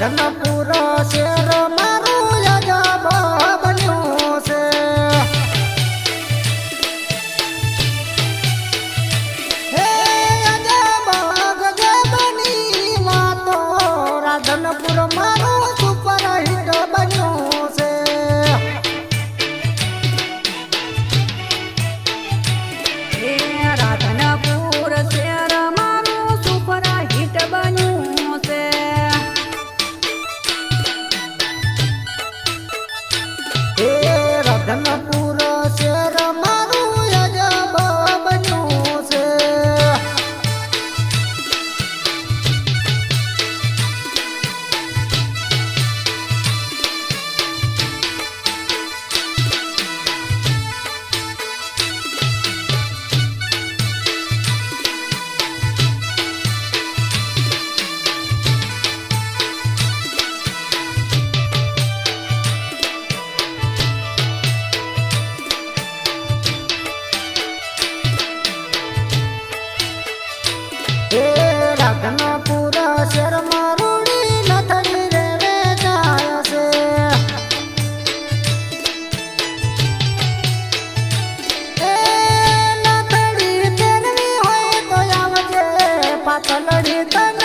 Dhanpur share મારું અજાબ બન્યું છે. હે અજાબ ગજબની મારું ತಲರಿ ತನ